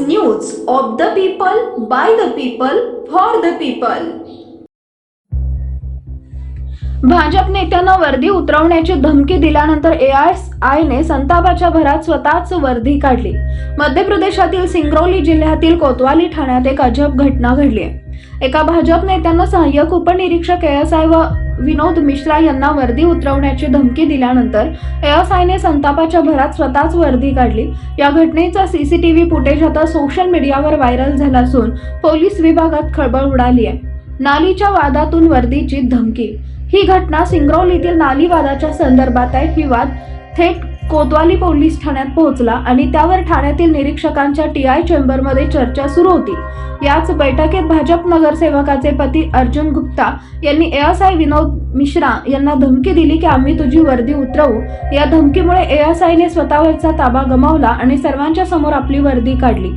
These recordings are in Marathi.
News of the people by the people for the people Bhajap नेत्यांना वर्दी उतरवण्याची धमकी दिल्यानंतर एआयने संतापाच्या भरात स्वतःच वर्दी काढली. मध्य प्रदेशातील सिंगरौली जिल्ह्यातील कोतवाली ठाण्यात एक अजब घटना घडली एका भाजप नेत्यांना सहाय्यक उपनिरीक्षक एएसआय व विनोद मिश्रा यांना वर्दी उतरवण्याची धमकी दिल्यानंतर एएसआयने संतापाच्या भरात स्वतःच वर्दी काढली. या घटनेचा सीसीटीव्ही फुटेज आता सोशल मीडियावर व्हायरल झाला असून पोलीस विभागात खळबळ उडाली आहे. नालीच्या वादातून वर्दीची धमकी. ही घटना सिंगरौलीतील नाली वादाच्या संदर्भात आहे. ही वाद थेट कोतवाली पोलीस ठाण्यात पोहोचला आणि त्यावर ठाण्यातील निरीक्षकांच्या टी आय चेंबरमध्ये चर्चा सुरू होती. याच बैठकीत भाजप नगरसेवकाचे पती अर्जुन गुप्ता यांनी एएसआय विनोद मिश्रा यांना धमकी दिली की आम्ही तुझी वर्दी उतरवू. या धमकीमुळे एएसआयने स्वतःवरचा ताबा गमावला आणि सर्वांच्या समोर आपली वर्दी काढली.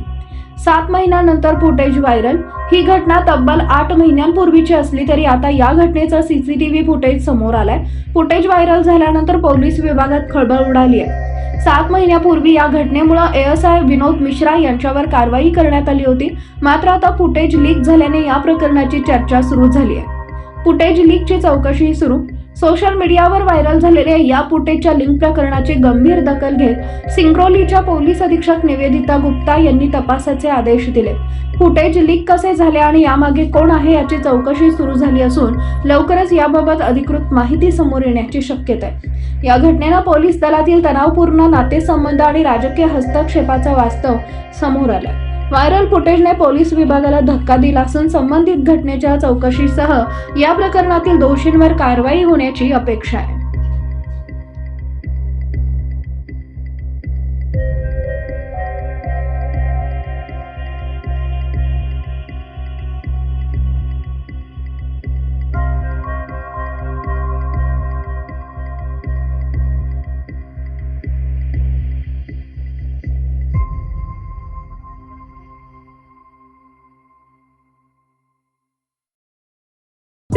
सात महिन्यानंतर फुटेज व्हायरल. ही घटना तब्बल आठ महिन्यांपूर्वीची असली तरी आता या घटनेचा सीसीटीव्ही फुटेज समोर आलाय. फुटेज व्हायरल झाल्यानंतर पोलीस विभागात खळबळ उडाली आहे. सात महिन्यापूर्वी या घटनेमुळे एएसआय विनोद मिश्रा यांच्यावर कारवाई करण्यात आली होती. मात्र आता फुटेज लीक झाल्याने या प्रकरणाची चर्चा सुरू झाली आहे. फुटेज लीकची चौकशी सुरू. सोशल मीडियावर व्हायरल झालेल्या या फुटेजच्या लिंक प्रकरणाची गंभीर दखल घेत सिंक्रोलीच्या पोलीस अधीक्षक निवेदिता गुप्ता यांनी तपासाचे आदेश दिले. फुटेज लीक कसे झाले आणि यामागे कोण आहे याची चौकशी सुरू झाली असून लवकरच याबाबत अधिकृत माहिती समोर येण्याची शक्यता आहे. या घटनेनं पोलीस दलातील तणावपूर्ण नातेसंबंध आणि राजकीय हस्तक्षेपाचा वास्तव समोर आला व्हायरल फुटेजने पोलीस विभागाला धक्का दिला असून संबंधित घटनेच्या चौकशीसह या प्रकरणातील दोषींवर कारवाई होण्याची अपेक्षा आहे.